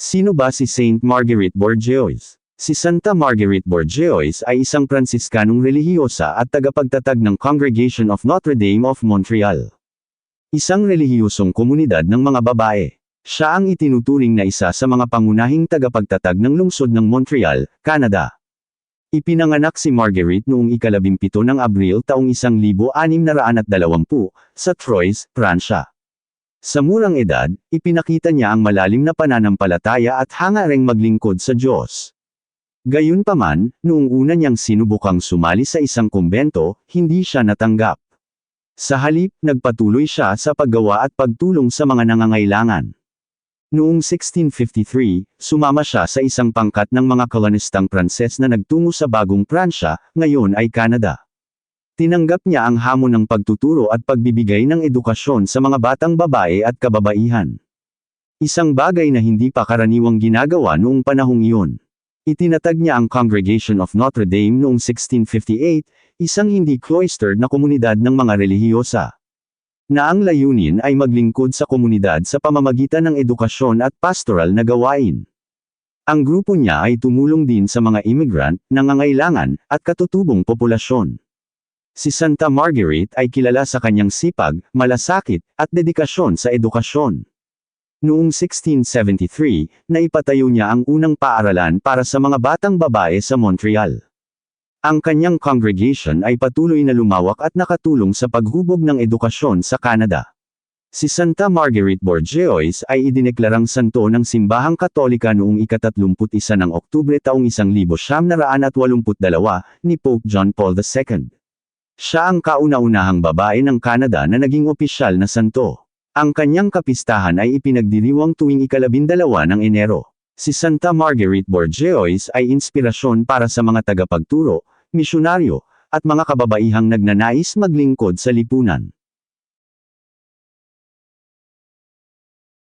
Sino ba si Saint Marguerite Bourgeois? Si Santa Marguerite Bourgeois ay isang Pransiskanong relihiyosa at tagapagtatag ng Congregation of Notre Dame of Montreal. Isang relihiyosong komunidad ng mga babae. Siya ang itinuturing na isa sa mga pangunahing tagapagtatag ng lungsod ng Montreal, Canada. Ipinanganak si Marguerite noong ikalabimpito ng Abril taong 1620 sa Troyes, Pransya. Sa murang edad, ipinakita niya ang malalim na pananampalataya at hangareng maglingkod sa Diyos. Gayunpaman, noong una niyang sinubukang sumali sa isang kumbento, hindi siya natanggap. Sa halip, nagpatuloy siya sa paggawa at pagtulong sa mga nangangailangan. Noong 1653, sumama siya sa isang pangkat ng mga kolonistang Pranses na nagtungo sa bagong Pransya, ngayon ay Canada. Tinanggap niya ang hamon ng pagtuturo at pagbibigay ng edukasyon sa mga batang babae at kababaihan. Isang bagay na hindi pa karaniwang ginagawa noong panahong iyon. Itinatag niya ang Congregation of Notre Dame noong 1658, isang hindi cloistered na komunidad ng mga relihiyosa. Na ang layunin ay maglingkod sa komunidad sa pamamagitan ng edukasyon at pastoral na gawain. Ang grupo niya ay tumulong din sa mga immigrant, nangangailangan, at katutubong populasyon. Si Santa Marguerite ay kilala sa kanyang sipag, malasakit, at dedikasyon sa edukasyon. Noong 1673, naipatayo niya ang unang paaralan para sa mga batang babae sa Montreal. Ang kanyang congregation ay patuloy na lumawak at nakatulong sa paghubog ng edukasyon sa Canada. Si Santa Marguerite Bourgeois ay idineklarang santo ng simbahang katolika noong ikatatlumput-isa ng Oktubre taong 1982 ni Pope John Paul II. Siya ang kauna-unahang babae ng Canada na naging opisyal na santo. Ang kanyang kapistahan ay ipinagdiriwang tuwing ikalabindalawa ng Enero. Si Santa Marguerite Bourgeois ay inspirasyon para sa mga tagapagturo, misyonaryo, at mga kababaihang nagnanais maglingkod sa lipunan.